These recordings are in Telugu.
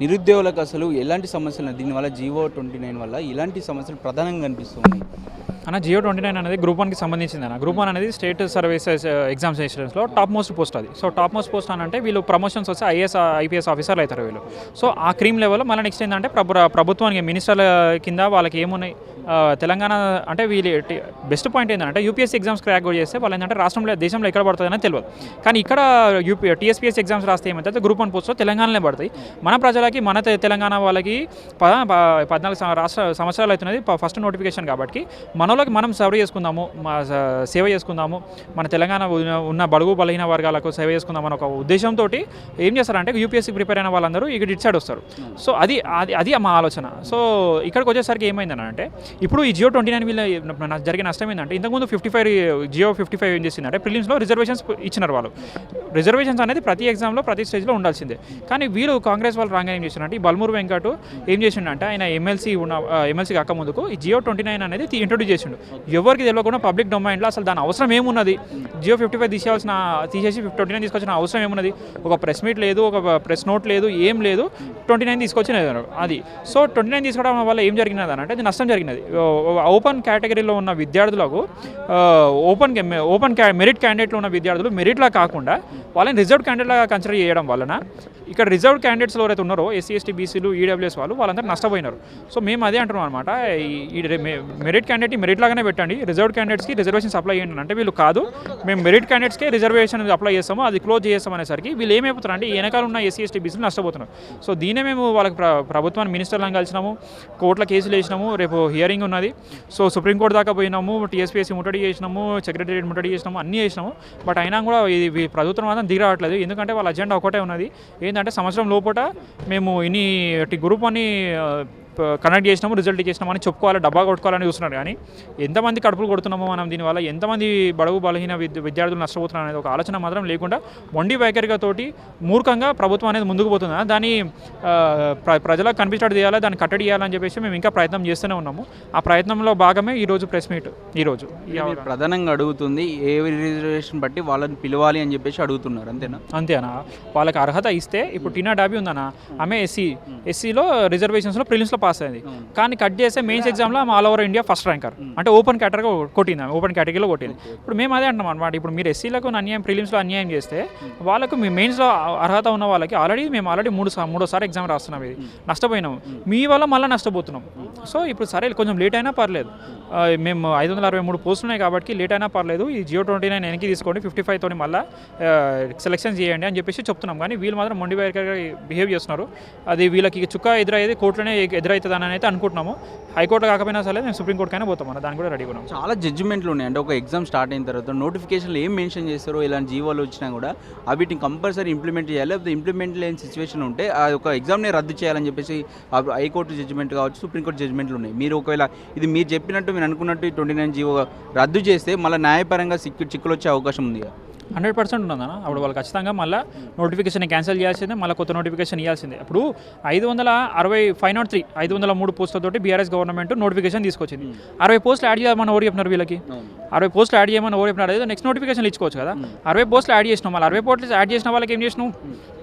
నిరుద్యోగులకు అసలు ఎలాంటి సమస్యలు దీనివల్ల జీవో ట్వంటీ నైన్ వల్ల ఇలాంటి సమస్యలు ప్రధానంగా కనిపిస్తున్నాయి అన్న జియో ట్వంటీ నైన్ అనేది గ్రూప్ వన్కి సంబంధించింది అన్న. గ్రూప్ వన్ అనేది స్టేట్ సర్వీసెస్ ఎగ్జామినేషన్స్లో టాప్ మోస్ట్ పోస్ట్ అది. సో టాప్ మోస్ట్ పోస్ట్ అని అంటే వీళ్ళు ప్రమోషన్స్ వస్తే ఐఏఎస్ ఐపీఎస్ ఆఫీసర్లు అవుతారు వీళ్ళు. సో ఆ క్రీమ్ లెవెల్లో మళ్ళీ నెక్స్ట్ ఏంటంటే ప్రభు uh, ప్రభుత్వానికి మినిస్టర్ల కింద వాళ్ళకి ఏమున్నాయి? Uh, తెలంగాణ అంటే వీళ్ళు బెస్ట్ పాయింట్ ఏంటంటే యూపీఎస్సీ ఎగ్జామ్స్ క్రాక్ కూడా చేస్తే వాళ్ళు ఏంటంటే రాష్ట్రంలో దేశంలో ఎక్కడ పడుతుందని తెలియదు. కానీ ఇక్కడ యూపీ టీఎస్పీఎస్ ఎగ్జామ్స్ రాస్తే ఏమైతే గ్రూప్ వన్ పోస్ట్లో తెలంగాణలో పడతాయి. మన ప్రజలకి మన తెలంగాణ వాళ్ళకి పద ప- పద్నాలుగు రాష్ట్ర సంవత్సరాలు అవుతున్నది ఫస్ట్ నోటిఫికేషన్ కాబట్టి మనలోకి మనం సేవ చేసుకుందాము మా సేవ చేసుకుందాము మన తెలంగాణ ఉన్న- బడుగు బలహీన వర్గాలకు సేవ చేసుకుందామని ఒక ఉద్దేశంతో ఏం చేస్తారంటే యూపీఎస్సీ ప్రిపేర్ అయిన వాళ్ళందరూ ఇక్కడ ఇటు సైడ్ వస్తారు. సో అది అది అది మా ఆలోచన. సో ఇక్కడికి వచ్చేసరికి ఏమైందని అంటే ఇప్పుడు ఈ జియో ట్వంటీ నైన్ వీళ్ళ జరిగే జరిగిన నష్టం ఏంటంటే ఇంతకుముందు fifty five GO fifty five ఏం చేసిందంటే ప్రిలిమ్స్లో రిజర్వేషన్స్ ఇచ్చినారు వాళ్ళు. రిజర్వేషన్స్ అనేది ప్రతి ఎగ్జామ్లో ప్రతి స్టేజ్లో ఉండాల్సిందే. కానీ వీళ్ళు కాంగ్రెస్ వాళ్ళు రాగా ఏం చేసినారంటే ఈ బల్మూరు వెంకటు ఏం చేసిండంటే ఆయన ఎమ్మెల్సీ ఉన్న ఎమ్మెల్సీ కాక ముందుకు ఈ జియో ట్వంటీ నైన్ అనేది ఇంట్రొడ్యూస్ చేసిండు. ఎవరికి తెలియకుండా పబ్లిక్ డొమైన్లో అసలు దాని అవసరం ఏమున్నది? జియో ఫిఫ్టీ ఫైవ్ తీసేవాల్సిన తీసేసి ట్వంటీ నైన్ తీసుకొచ్చిన అవసరం ఏమున్నది? ఒక ప్రెస్ మీట్ లేదు ఒక ప్రెస్ నోట్ లేదు ఏం లేదు ట్వంటీ నైన్ తీసుకొచ్చిన అది. సో ట్వంటీ నైన్ తీసుకోవడం వల్ల ఏం జరిగినది అని అంటే అది నష్టం జరిగినది. ఓపెన్ కేటగిరీలో ఉన్న విద్యార్థులకు ఓపెన్ ఓపెన్ మెరిట్ క్యాండిడేట్లో ఉన్న విద్యార్థులు మెరిట్లా కాకుండా వాళ్ళని రిజర్వ్ క్యాండిడేట్గా కన్సిడర్ చేయడం వలన ఇక్కడ రిజర్వ్ క్యాండిడేట్స్లో ఎవరైతే ఉన్నారో ఎస్సీ ఎస్టీ బీసీలు ఈడబ్ల్యూఎస్ వాళ్ళు వాళ్ళందరూ నష్టపోయినారు. సో మేము అదే అంటున్నాం అనమాట ఈ మెరిట్ క్యాండిడేట్ మెరిట్ లాగానే పెట్టండి. రిజర్వ్ క్యాండిడేట్స్కి రిజర్వేషన్స్ అప్లై చేయండి అంటే వీళ్ళు కాదు. మేము మెరిట్ క్యాండిడేట్స్కి రిజర్వేషన్ అప్లై చేస్తాము అది క్లోజ్ చేస్తాం అనేసరికి వీళ్ళు ఏమైపోతారు అంటే వెనకాల ఉన్న ఎస్సీ ఎస్టీ బీసీలు నష్టపోతున్నారు. సో దీనే మేము వాళ్ళకి ప్రభుత్వాన్ని మినిస్టర్లను కలిసినాము కోర్టుల కేసులు వేసినాము రేపు హియరింగ్ ఉన్నది. సో సుప్రీంకోర్టు దాకా పోయినాము టీఎస్పీఎస్సీ ముట్టడి చేసినాము సెక్రటరియట్ ముట్టడి చేసినాము అన్నీ చేసినాము. బట్ అయినా కూడా ఇది ప్రభుత్వం మాత్రం దిగి రావట్లేదు. ఎందుకంటే వాళ్ళ అజెండా ఒకటే ఉన్నది. ఏంటంటే సంవత్సరం లోపల మేము ఇన్ని గ్రూప్ అని కనెక్ట్ చేసినాము రిజల్ట్ చేసినాము అని చెప్పుకోవాలి డబ్బా కొట్టుకోవాలని చూస్తున్నారు. కానీ ఎంతమంది కడుపులు కొడుతున్నామో మనం దీనివల్ల ఎంతమంది బడుగు బలహీన విద్య విద్యార్థులు నష్టపోతున్నారు అనేది ఒక ఆలోచన మాత్రం లేకుండా మొండి వైఖరిగా తోటి మూర్ఖంగా ప్రభుత్వం అనేది ముందుకు పోతుంది. దాన్ని ప్రజలకు కనిపించడం చేయాలి దాన్ని కట్టడి చేయాలని చెప్పేసి మేము ఇంకా ప్రయత్నం చేస్తూనే ఉన్నాము. ఆ ప్రయత్నంలో భాగమే ఈరోజు ప్రెస్ మీట్ ఈరోజు. ప్రధానంగా అడుగుతుంది ఏ రిజర్వేషన్ బట్టి వాళ్ళని పిలవాలి అని చెప్పేసి అడుగుతున్నారు అంతేనా? అంతేనా? వాళ్ళకి అర్హత ఇస్తే ఇప్పుడు టీనా డాబీ ఉందన్న ఆమె ఎస్సీ ఎస్సీలో రిజర్వేషన్స్లో ప్రిలిమ్స్లో పాస్ అయింది. కానీ కట్ చేస్తే మెయిన్స్ ఎగ్జామ్లో all over India first ranker. అంటే ఓపెన్ కేటగిరీ కొట్టింది ఓపెన్ కేటగిరీలో కొట్టింది. ఇప్పుడు మేము అదే అంటున్నాం అనమాట ఇప్పుడు మీరు ఎస్సీలకు అన్యాయం ప్రిలిమ్స్లో అన్యాయం చేస్తే వాళ్ళకు మీ మెయిన్స్లో అర్హత ఉన్న వాళ్ళకి ఆల్రెడీ మేము ఆల్రెడీ మూడు మూడోసారి ఎగ్జామ్ రాస్తున్నాం ఇది. నష్టపోయినాం. మీ వల్ల మళ్ళీ నష్టపోతున్నాం. సో ఇప్పుడు సరే కొంచెం లేట్ అయినా పర్లేదు. మేము ఐదు వందల అరవై మూడు పోస్టులు ఉన్నాయి కాబట్టి లేట్ అయినా పర్లేదు. ఈ జియో ట్వంటీ నైన్ వెనక్కి తీసుకోండి ఫిఫ్టీ ఫైవ్ తోని మళ్ళీ సెలెక్షన్ చేయండి అని చెప్పేసి చెప్తున్నాం. కానీ వీళ్ళు మాత్రం మొండి బిహేవ్ చేస్తున్నారు. అది వీళ్ళకి చుక్క ఎదురయ్యేది కోర్టులోనే ఎదురవుతుంది అయితే అనుకుంటున్నాము. హైకోర్టు కాకపోయినా సరే మేము సుప్రీంకోర్టుకైనా పోతాం అన్న దాన్ని కూడా రెడీ ఉన్నాం. చాలా జడ్జిమెంట్లు ఉన్నాయి. అంటే ఒక ఎగ్జామ్ స్టార్ట్ అయిన తర్వాత నోటిఫికేషన్లు ఏం మెన్షన్ చేస్తారో ఇలాంటి జీవోలు వచ్చినా కూడా అవి వీటిని కంపల్సరీ ఇంప్లిమెంట్ చేయాలి. లేకపోతే ఇంప్లిమెంట్ లేని సిచ్యువేషన్ ఉంటే ఆ ఒక ఎగ్జామ్ని రద్దు చేయాలని చెప్పేసి హైకోర్టు జడ్జిమెంట్ కావచ్చు సుప్రీంకోర్టు జడ్జిమెంట్లు ఉన్నాయి. మీరు ఒకవేళ ఇది మీరు చెప్పినట్టు మీరు అనుకున్నట్టు ట్వంటీ నైన్ జీవో రద్దు చేస్తే మళ్ళీ న్యాయపరంగా సిక్కు చిక్కులు వచ్చే అవకాశం ఉంది హండ్రెడ్ పర్సెంట్ ఉన్నదన్న అప్పుడు వాళ్ళు ఖచ్చితంగా మళ్ళీ నోటిఫికేషన్ క్యాన్సిల్ చేయాల్సిందే మళ్ళీ కొత్త నోటిఫికేషన్ ఇవ్వాల్సిందే ఇప్పుడు ఐదు వందల అరవై ఫైవ్ నాట్ త్రీ ఐదు వందల మూడు పోస్టులతోటి బీఆర్ఎస్ గవర్నమెంట్ నోటిఫికేషన్ తీసుకొచ్చింది. అరవై పోస్టులు యాడ్ చేయమని ఎవరు చెప్పినారు వీళ్ళకి. అరవై పోస్టులు యాడ్ చేయమని చెప్పినారు అదే నెక్స్ట్ నోటిఫికేషన్ ఇచ్చుకోవచ్చు కదా. అరవై పోస్టులు యాడ్ చేసినాం మళ్ళీ. అరవై పోస్టులు యాడ్ చేసిన వాళ్ళకి ఏం చేసినావు?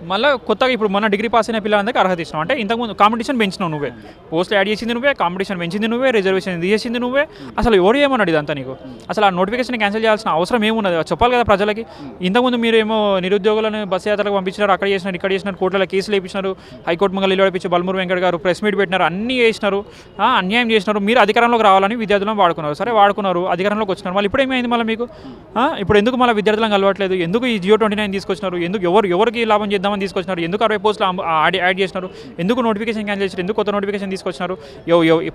మళ్ళీ కొత్తగా ఇప్పుడు మన డిగ్రీ పాస్ అయిన పిల్లలందరికీ అర్హత ఇచ్చినావు. అంటే ఇంతకుముందు కాంపిటీషన్ పెంచినావు నువ్వే. పోస్టులు యాడ్ చేసింది నువ్వే కాంపిటీషన్ పెంచింది నువ్వే రిజర్వేషన్ తీసేసింది నువ్వే. అసలు ఎవరు ఏమన్నాడు ఇదంతా నీకు? అసలు ఆ నోటిఫికేషన్ క్యాన్సిల్ చేయాల్సిన అవసరం ఏమున్నది? చెప్పాలి కదా ప్రజలకి. ఇంతకుముందు మీరు ఏమో నిరుద్యోగులను బస్ యాత్రకు పంపించినారు అక్కడ చేసినారు ఇక్కడ చేసినారు కోర్టులో కేసులు వేయించినారు. హైకోర్టు మంగళ నిలబడిపించి బల్మూరు వెంకట్ గారు ప్రెస్ మీట్ పెట్టినారు అన్నీ చేసినారు ఆ, అన్యాయం చేసినారు. మీరు అధికారంలోకి రావాలని విద్యార్థులను వాడుకున్నారు. సరే వాడుకున్నారు. అధికారంలోకి వచ్చినారు. మళ్ళీ ఇప్పుడు ఏమైంది మళ్ళీ మీకు? ఇప్పుడు ఎందుకు మళ్ళీ విద్యార్థులను కలవట్లేదు? ఎందుకు ఈ జియో ట్వంటీ నైన్ తీసుకొచ్చినారు? ఎందుకు ఎవరు ఎవరికి లాభం చేద్దామని తీసుకొచ్చినారు? ఎందుకు అరవై పోస్టులు యాడ్ యాడ్ చేసినారు? ఎందుకు నోటిఫికేషన్ క్యాన్సిల్ చేశారు ఎందుకు కొత్త నోటిఫికేషన్ తీసుకొచ్చినారు?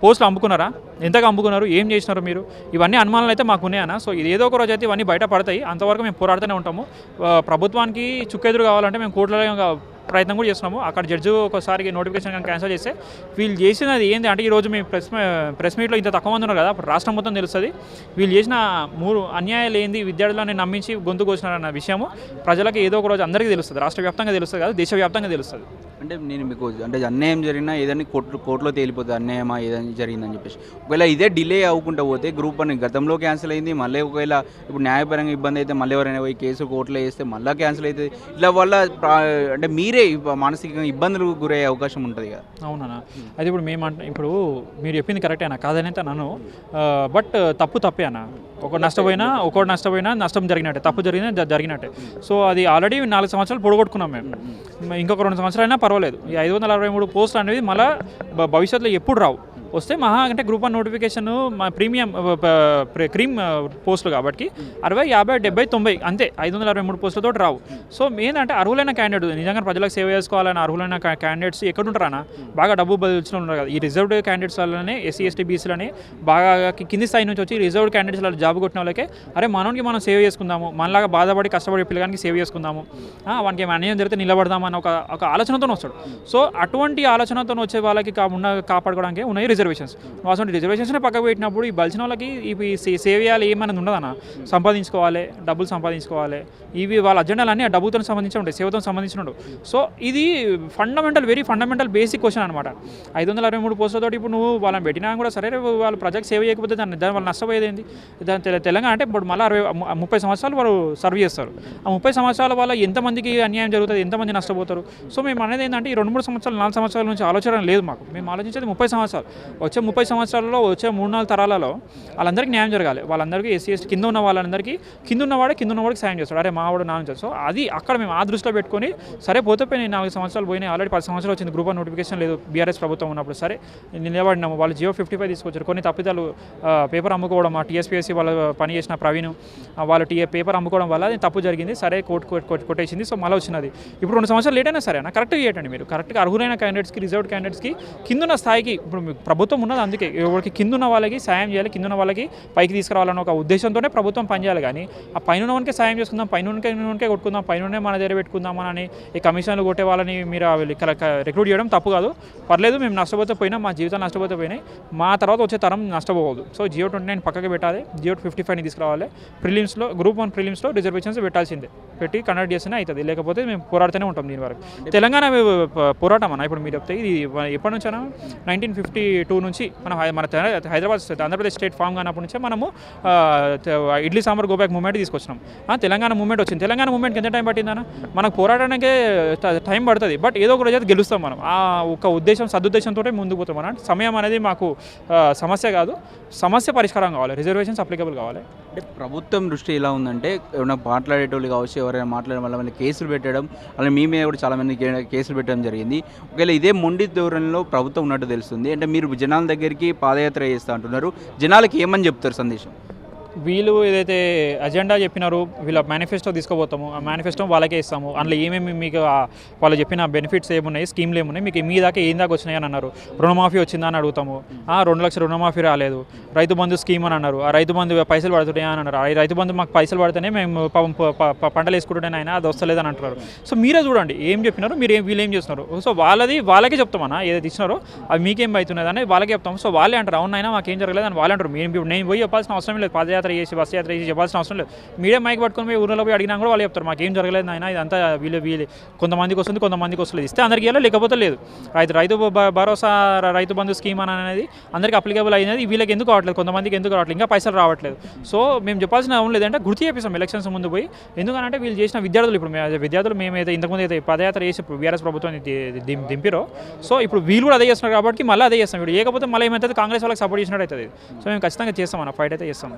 పోస్టులు అమ్ముకున్నారా? ఎంతగా అమ్ముకున్నారు? ఏం చేసినారు మీరు? ఇవన్నీ అనుమానాలు అయితే మాకు ఉన్నాయన్న. సో ఇది ఏదో ఒక రోజు అయితే ఇవన్నీ బయట పడతాయి. అంతవరకు మేము పోరాడుతూనే ఉంటాము. ప్రభుత్వానికి చుక్కెదురు కావాలంటే మేము కోర్టులో ప్రయత్నం కూడా చేస్తున్నాము. అక్కడ జడ్జి ఒకసారి నోటిఫికేషన్ కానీ క్యాన్సిల్ చేస్తే వీళ్ళు చేసినది ఏంటి అంటే ఈరోజు మేము ప్రెస్ ప్రెస్ మీట్లో ఇంత తక్కువ మంది ఉన్నారు కదా అప్పుడు రాష్ట్రం మొత్తం తెలుస్తుంది. వీళ్ళు చేసిన మూడు అన్యాయాలు ఏంది విద్యార్థులని నమ్మించి గొంతు కోసినారన్న విషయము ప్రజలకు ఏదో ఒక రోజు అందరికీ తెలుస్తుంది. రాష్ట్ర వ్యాప్తంగా తెలుస్తుంది కదా దేశవ్యాప్తంగా తెలుస్తుంది. అంటే నేను మీకు అంటే అన్యాయం జరిగినా ఏదైనా కోర్టు కోర్టులో తేలిపోతుంది. అన్యాయమా ఏదైనా జరిగిందని చెప్పేసి. ఒకవేళ ఇదే డిలే అవ్వకుండా పోతే గ్రూప్ అని గతంలో క్యాన్సిల్ అయింది మళ్ళీ ఒకవేళ ఇప్పుడు న్యాయపరంగా ఇబ్బంది అయితే మళ్ళీ ఎవరైనా పోయి కేసు కోర్టులో వేస్తే మళ్ళీ క్యాన్సిల్ అవుతుంది. ఇలా వల్ల అంటే మీరే మీరే మానసికంగా ఇబ్బందులు గురయ్యే అవకాశం ఉంటుంది కదా. అవునా అది ఇప్పుడు మేము ఇప్పుడు మీరు చెప్పింది కరెక్టే అన్న కాదనైతే నన్ను బట్ తప్పు తప్పే అన్న. ఒక నష్టపోయినా ఒకటి నష్టపోయినా నష్టం జరిగినట్టే. తప్పు జరిగినా జరిగినట్టే. సో అది ఆల్రెడీ నాలుగు సంవత్సరాలు పొడగొట్టుకున్నాం మేము. ఇంకొక రెండు సంవత్సరాలు అయినా పర్వాలేదు. ఈ ఐదు వందల అరవై మూడు పోస్టులు అనేది మళ్ళీ భవిష్యత్తులో ఎప్పుడు రావు. వస్తే మహా అంటే గ్రూప్ వన్ నోటిఫికేషన్ మా ప్రీమియం క్రీమ్ పోస్టులు కాబట్టి అరవై యాభై డెబ్బై తొంభై అంతే ఐదు వందల అరవై మూడు పోస్టులతో రావు. సో ఏంటంటే అర్హులైన క్యాండిడేట్ నిజంగా ప్రజలకు సేవ చేసుకోవాలని అర్హులైన క్యాండిడేట్స్ ఎక్కడ ఉంటారా బాగా డబ్బు బదిలించిన ఉన్నారు కదా. ఈ రిజర్వ్డ్ క్యాండిడేట్స్ వల్లనే ఎస్సీ ఎస్టీ బీసీలని బాగా కింది స్థాయి నుంచి వచ్చి రిజర్వ్డ్ క్యాండిడేట్స్ వాళ్ళు జాబ్ కొట్టిన వాళ్ళకే అరే మనోనికి మనం సేవ్ చేసుకుందాము మనలాగా బాధపడి కష్టపడి పిల్లగానికి సేవ్ చేసుకుందాము. వానికి ఏమైనా అన్యాయం జరిగితే నిలబడదామని ఒక ఒక ఆలోచనతో వస్తాడు. సో అటువంటి ఆలోచనతో వచ్చే వాళ్ళకి ఉన్న కాపాడుకోవడానికి ఉన్నాయి రిజర్వేషన్స్ నువ్వు రిజర్వేషన్స్నే పక్కకు పెట్టినప్పుడు ఈ బలిసిన వాళ్ళకి ఇవి సేవ్ చేయాలి ఏమన్నది ఉండదన్న సంపాదించుకోవాలి డబ్బులు సంపాదించుకోవాలి. ఇవి వాళ్ళ అజెండాలు అన్నీ ఆ డబ్బుతో సంబంధించి ఉంటాయి సేవతో సంబంధించిన సో ఇది fundamental very fundamental basic question అనమాట ఐదు వందల అరవై మూడు పోస్టులతో ఇప్పుడు నువ్వు వాళ్ళని పెట్టినా కూడా సరే రేపు వాళ్ళు ప్రజలకు సేవ చేయకపోతే దాన్ని దాని వాళ్ళు నష్టపోయేది ఏంది దాని తెల- తెలంగాణ అంటే ఇప్పుడు మళ్ళీ అరవై ముప్పై సంవత్సరాలు వాళ్ళు సర్వ్ చేస్తారు. ఆ ముప్పై సంవత్సరాల వల్ల ఎంతమందికి అన్యాయం జరుగుతుంది ఎంతమంది నష్టపోతారు? సో మేము అనేది ఏంటంటే ఈ రెండు మూడు సంవత్సరాలు నాలుగు సంవత్సరాల నుంచి ఆలోచన లేదు మాకు. మేము ఆలోచించేది ముప్పై సంవత్సరాలు. వచ్చే ముప్పై సంవత్సరాలలో వచ్చే మూడు నాలుగు తరాలలో వాళ్ళందరికీ న్యాయం జరగాలి. వాళ్ళందరికీ ఎస్సీ ఎస్టీ కింద ఉన్న వాళ్ళందరికీ కింద ఉన్నవాడే కింద ఉన్నవాడికి సాయం చేస్తాడు. అరే మావాడు నా నుంచి సో అది అక్కడ మేము ఆ దృష్టిలో పెట్టుకొని సరే పోతే పోయినాయి నాలుగు సంవత్సరాలు పోయినాయి ఆల్రెడీ పది సంవత్సరాలు వచ్చింది గ్రూప్ నోటిఫికేషన్ లేదు బీఆర్ఎస్ ప్రభుత్వం ఉన్నప్పుడు. సరే నిలబడినాము. వాళ్ళు జియో ఫిఫ్టీ ఫైవ్ తీసుకొచ్చారు. కొన్ని తప్పిదాలు పేపర్ అమ్ముకోవడం ఆ టీఎస్పీఎస్సీ వాళ్ళు పని చేసిన ప్రవీణ్ వాళ్ళు టీ పేపర్ అమ్ముకోవడం వల్ల అది తప్పు జరిగింది. సరే కోర్టు కొట్టేసింది. సో మళ్ళీ వచ్చినది. ఇప్పుడు రెండు సంవత్సరాలు లేట్ అయినా సరే కరెక్ట్గా చేయటండి మీరు. కరెక్ట్గా అర్హులైన క్యాండిడేట్స్కి రిజర్వ్డ్ క్యాండిడేట్స్కి కిందున్న స్థాయికి ఇప్పుడు మీకు ప్రభుత్వం ఉన్నది. అందుకే ఎవరికి కిందున్న వాళ్ళకి సాయం చేయాలి కిందున్న వాళ్ళకి పైకి తీసుకురావాలన్న ఒక ఉద్దేశంతోనే ప్రభుత్వం పనిచేయాలి కానీ ఆ పైన ఉన్నవానికే సాయం చేసుకుందాం పైన ఉన్నకే కొట్టుకుందాం పైన మన దగ్గర పెట్టుకుందాం అని ఈ కమిషన్లు కొట్టే వాళ్ళని మీరు రిక్రూట్ చేయడం తప్పు కాదు. పర్లేదు మేము నష్టపోతే పోయినా మా జీవితాలు నష్టపోతే పోయినాయి. మా తర్వాత వచ్చే తరం నష్టపోవద్దు సో జియో ట్వంటీ నైన్ పక్కకి పెట్టాలి. జియో ఫిఫ్టీ ఫైవ్ని తీసుకురావాలి. ప్రిలిమ్స్లో గ్రూప్ వన్ ప్రిలిమ్స్లో రిజర్వేషన్స్ పెట్టాల్సిందే. పెట్టి కండక్ట్ చేస్తేనే అవుతుంది లేకపోతే మేము పోరాడుతూనే ఉంటాం దీని వరకు తెలంగాణ పోరాటం అన్న ఇప్పుడు మీరు చెప్తే ఇది ఎప్పటి నుంచైనా? నైన్టీన్ ఫిఫ్టీ టూ నుంచి మనం మన హైదరాబాద్ ఆంధ్రప్రదేశ్ స్టేట్ ఫామ్ కానప్పటి నుంచే మనము ఇడ్లీ సాంబార్ గోబ్యాక్ మూమెంట్ తీసుకొచ్చినాం. తెలంగాణ మూమెంట్ వచ్చింది. తెలంగాణ మూమెంట్కి ఎంత టైం పట్టిందన్న మనకు పోరాటానికే టైం పడుతుంది. బట్ ఏదో ఒక రోజు అయితే గెలుస్తాం మనం. ఆ ఒక ఉద్దేశం సదుద్దేశంతో ముందుకు పోతాం. మనం సమయం అనేది మాకు సమస్య కాదు. సమస్య పరిష్కారం కావాలి. రిజర్వేషన్స్ అప్లికబుల్ కావాలి. అంటే ప్రభుత్వం దృష్టి ఎలా ఉందంటే ఏమైనా మాట్లాడేటోళ్ళు కావచ్చు ఎవరైనా మాట్లాడడం వల్ల మళ్ళీ కేసులు పెట్టడం అలా మీ మీద కూడా చాలామంది కేసులు పెట్టడం జరిగింది. ఒకవేళ ఇదే మొండి ధోరణిలో ప్రభుత్వం ఉన్నట్టు తెలుస్తుంది. అంటే మీరు జనాల దగ్గరికి పాదయాత్ర చేస్తూ అంటున్నారు. జనాలకి ఏమని చెప్తారు సందేశం? వీళ్ళు ఏదైతే అజెండా చెప్పినారో వీళ్ళ మేనిఫెస్టో తీసుకోబోతాము ఆ మేనిఫెస్టో వాళ్ళకే ఇస్తాము. అందులో ఏమేమి మీకు వాళ్ళు చెప్పిన బెనిఫిట్స్ ఏమున్నాయి స్కీమ్లు ఏమున్నాయి మీకు మీ దాకా ఏం దాకా వచ్చినాయి అని అన్నారు. రుణమాఫీ వచ్చిందా అని అడుగుతాము. ఆ రెండు లక్షల రుణమాఫీ రాలేదు. రైతు బంధు స్కీమ్ అని అన్నారు. ఆ రైతు బంధు పైసలు పడుతున్నాయి అని అన్నారు. ఆ రైతు బంధు మాకు పైసలు పడితేనే మేము పంటలు వేసుకుంటుంటే ఆయన అది వస్తలేదు అని అంటున్నారు. సో మీరే చూడండి ఏం చెప్పినారు మీరు ఏం వీళ్ళు ఏం చేస్తున్నారు? సో వాళ్ళది వాళ్ళకే చెప్తామన్నా ఏదైతే ఇచ్చినారో అది మీకేం అవుతున్నదని వాళ్ళకే చెప్తాం సో వాళ్ళే అంటారు అవునైనా మాకేం జరగలేదు అని వాళ్ళే అంటారు. మేము నేను పోయి చెప్పాల్సిన అవసరం లేదు పాదయాత్ర చేసి బస్ యాత్ర చేసి చెప్పాల్సిన అవసరం లేదు. మీడియా మైక్ పట్టుకుని పోయి ఊరిలో పోయి అడిగినా కూడా వాళ్ళు చెప్తారు మాకేం జరగలేదు ఆయన ఇదంతా వీళ్ళు వీళ్ళు కొంతమందికి వస్తుంది కొంతమందికి వస్తుంది ఇస్తే అందరికీ వెళ్ళి లేకపోతే లేదు. రైతు రైతు భరోసా రైతు బంధు స్కీమ్ అని అనేది అందరికీ అప్లికబుల్ అయినది వీళ్ళకి ఎందుకు రావట్లేదు? కొంతమందికి ఎందుకు రావట్లేదు? ఇంకా పైసలు రావట్లేదు. సో మేము చెప్పాల్సిన అవసరం లేదంటే గుర్తు చేపిస్తాం ఎలక్షన్స్ ముందు పోయి. ఎందుకంటే వీళ్ళు చేసిన విద్యార్థులు ఇప్పుడు విద్యార్థులు మేమైతే ఇంతకుముందు అయితే పదయాత్ర చేసి ఇప్పుడు బీఆర్ఎస్ ప్రభుత్వాన్ని దింపిరో. సో ఇప్పుడు వీళ్ళు కూడా అదే చేస్తున్నారు కాబట్టి మళ్ళీ అదే చేస్తాం. ఇప్పుడు లేకపోతే మళ్ళీ ఏమవుతుంది? కాంగ్రెస్ వాళ్ళకి సపోర్ట్ చేసినట్టు అవుతుంది. సో మేము ఖచ్చితంగా చేస్తాం అన్న ఫైట్ అయితే చేస్తాం.